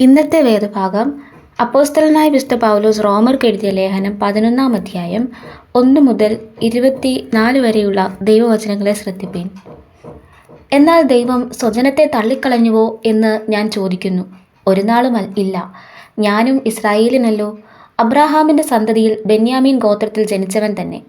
ഇന്നത്തെ വേദഭാഗം അപ്പോസ്തലനായ വിശുദ്ധ പൗലോസ് റോമർക്ക് എഴുതിയ ലേഖനം പതിനൊന്നാം അധ്യായം ഒന്ന് മുതൽ ഇരുപത്തി നാല് വരെയുള്ള ദൈവവചനങ്ങളെ ശ്രദ്ധിപ്പീൻ. എന്നാൽ ദൈവം സ്വജനത്തെ തള്ളിക്കളഞ്ഞുവോ എന്ന് ഞാൻ ചോദിക്കുന്നു. ഒരു നാളും ഇല്ല. ഞാനും ഇസ്രായേലിനല്ലോ. അബ്രാഹാമിന്റെ സന്തതിയിൽ ബെന്യാമീൻ ഗോത്രത്തിൽ ജനിച്ചവൻ തന്നെ.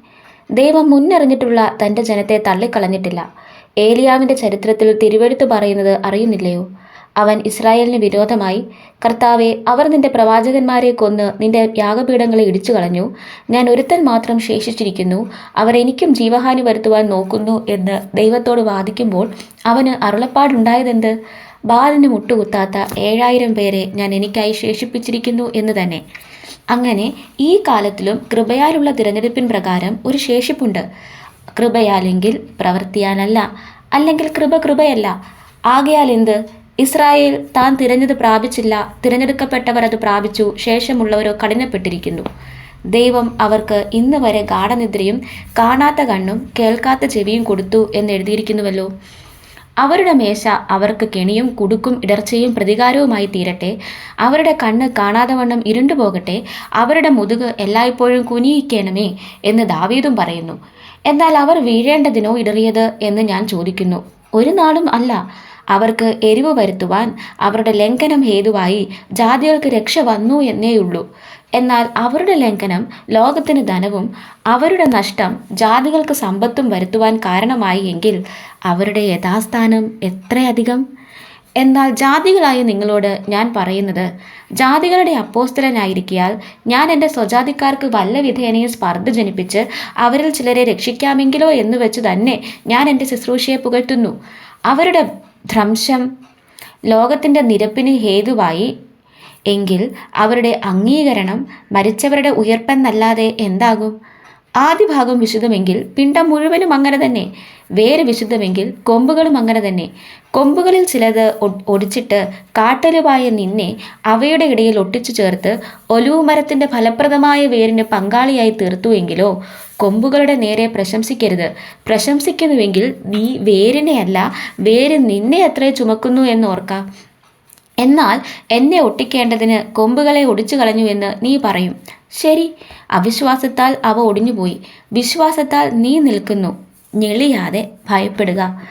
ദൈവം മുന്നറിഞ്ഞിട്ടുള്ള തന്റെ ജനത്തെ തള്ളിക്കളഞ്ഞിട്ടില്ല. ഏലിയാവിന്റെ ചരിത്രത്തിൽ തിരുവെഴുത്ത് പറയുന്നത് അറിയുന്നില്ലയോ? അവൻ ഇസ്രായേലിന് വിരോധമായി കർത്താവെ അവർ നിന്റെ പ്രവാചകന്മാരെ കൊന്ന് നിന്റെ യാഗപീഠങ്ങളെ ഇടിച്ചു കളഞ്ഞു ഞാൻ ഒരുത്തൻ മാത്രം ശേഷിച്ചിരിക്കുന്നു. അവർ എനിക്കും ജീവഹാനി വരുത്തുവാൻ നോക്കുന്നു എന്ന് ദൈവത്തോട് വാദിക്കുമ്പോൾ അവന് അരുളപ്പാടുണ്ടായതെന്ത്? ബാലിന് മുട്ടുകുത്താത്ത ഏഴായിരം പേരെ ഞാൻ എനിക്കായി ശേഷിപ്പിച്ചിരിക്കുന്നു എന്ന് തന്നെ. അങ്ങനെ ഈ കാലത്തിലും കൃപയാലുള്ള തിരഞ്ഞെടുപ്പിൻ പ്രകാരം ഒരു ശേഷിപ്പുണ്ട്. കൃപയാലെങ്കിൽ പ്രവർത്തിയാലല്ല അല്ലെങ്കിൽ കൃപ കൃപയല്ല. ആകയാൽ എന്ത് ഇസ്രായേൽ താൻ തിരഞ്ഞത് പ്രാപിച്ചില്ല തിരഞ്ഞെടുക്കപ്പെട്ടവർ അത് പ്രാപിച്ചു ശേഷമുള്ളവരോ കഠിനപ്പെട്ടിരിക്കുന്നു. ദൈവം അവർക്ക് ഇന്ന് വരെ ഗാഠനിദ്രയും കാണാത്ത കണ്ണും കേൾക്കാത്ത ചെവിയും കൊടുത്തു എന്ന് എഴുതിയിരിക്കുന്നുവല്ലോ. അവരുടെ മേശ അവർക്ക് കെണിയും കുടുക്കും ഇടർച്ചയും പ്രതികാരവുമായി തീരട്ടെ. അവരുടെ കണ്ണ് കാണാതെ വണ്ണം ഇരുണ്ടു പോകട്ടെ. അവരുടെ മുതുക് എല്ലായ്പ്പോഴും കുനിയിക്കണമേ എന്ന് ദാവീദും പറയുന്നു. എന്നാൽ അവർ വീഴേണ്ടതിനോ ഇടറിയത് എന്ന് ഞാൻ ചോദിക്കുന്നു. ഒരു നാളും അല്ല. അവർക്ക് എരിവ് വരുത്തുവാൻ അവരുടെ ലംഘനം ഹേതുവായി ജാതികൾക്ക് രക്ഷ വന്നു എന്നേയുള്ളൂ. എന്നാൽ അവരുടെ ലംഘനം ലോകത്തിന് ധനവും അവരുടെ നഷ്ടം ജാതികൾക്ക് സമ്പത്തും വരുത്തുവാൻ കാരണമായി എങ്കിൽ അവരുടെ യഥാസ്ഥാനം എത്രയധികം? എന്നാൽ ജാതികളായ നിങ്ങളോട് ഞാൻ പറയുന്നത് ജാതികളുടെ അപ്പോസ്തലനായിരിക്കിയാൽ ഞാൻ എന്റെ സ്വജാതിക്കാർക്ക് വല്ല വിധേനയും സ്പർദ്ധ ജനിപ്പിച്ച് അവരിൽ ചിലരെ രക്ഷിക്കാമെങ്കിലോ എന്ന് വെച്ച് തന്നെ ഞാൻ എന്റെ ശുശ്രൂഷയെ പുകഴ്ത്തുന്നു. അവരുടെ ഭ്രംശം. ലോകത്തിന്റെ നിരപ്പിന് ഹേതുവായി. എങ്കിൽ അവരുടെ അംഗീകരണം മരിച്ചവരുടെ ഉയർപ്പെന്നല്ലാതെ എന്താകും? ആദ്യ ഭാഗം വിശുദ്ധമെങ്കിൽ പിണ്ടം മുഴുവനും അങ്ങനെ തന്നെ. വേര് വിശുദ്ധമെങ്കിൽ കൊമ്പുകളും അങ്ങനെ തന്നെ. കൊമ്പുകളിൽ ചിലത് ഒടിച്ചിട്ട് കാട്ടലുമായ നിന്നെ അവയുടെ ഇടയിൽ ഒട്ടിച്ചു ചേർത്ത് ഒലുവുമരത്തിന്റെ ഫലപ്രദമായ വേരിന് പങ്കാളിയായി തീർത്തുവെങ്കിലോ കൊമ്പുകളുടെ നേരെ പ്രശംസിക്കരുത്. പ്രശംസിക്കുന്നുവെങ്കിൽ നീ വേരിനെയല്ല വേര് നിന്നെ അത്ര ചുമക്കുന്നു എന്നോർക്കാം എന്നാൽ എന്നെ ഒട്ടിക്കേണ്ടതിന് കൊമ്പുകളെ ഒടിച്ചു കളഞ്ഞു എന്ന് നീ പറയും. ശരി അവിശ്വാസത്താൽ അവ ഒടിഞ്ഞുപോയി. വിശ്വാസത്താൽ നീ നിൽക്കുന്നു. ഞെളിയാതെ ഭയപ്പെടുക.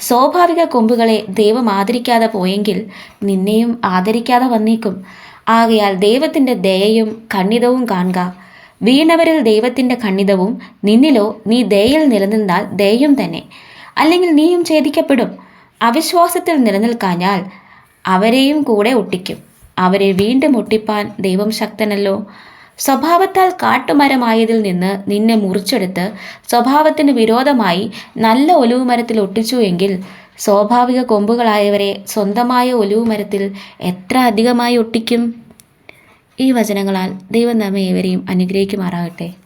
സ്വാഭാവിക കൊമ്പുകളെ ദൈവം ആദരിക്കാതെ പോയെങ്കിൽ നിന്നെയും ആദരിക്കാതെ വന്നേക്കും. ആകയാൽ ദൈവത്തിന്റെ ദയയും കണ്ണിതവും കാണുക. വീണവരിൽ ദൈവത്തിന്റെ കണ്ണിതവും നിന്നിലോ നീ ദയയിൽ നിലനിന്നാൽ ദയയും തന്നെ. അല്ലെങ്കിൽ നീയും ഛേദിക്കപ്പെടും. അവിശ്വാസത്തിൽ നിലനിൽക്കാഞ്ഞാൽ അവരെയും കൂടെ ഒട്ടിക്കും. അവരെ വീണ്ടും ഒട്ടിപ്പാൻ ദൈവം ശക്തനല്ലോ. സ്വഭാവത്താൽ കാട്ടുമരമായതിൽ നിന്ന് നിന്നെ മുറിച്ചെടുത്ത് സ്വഭാവത്തിന് വിരോധമായി നല്ല ഒലിവുമരത്തിൽ ഒട്ടിച്ചു എങ്കിൽ സ്വാഭാവിക കൊമ്പുകളായവരെ സ്വന്തമായ ഒലിവുമരത്തിൽ എത്ര അധികമായി ഒട്ടിക്കും? ഈ വചനങ്ങളാൽ ദൈവം നമ്മെ ഏവരെയും അനുഗ്രഹിക്കുമാറാകട്ടെ.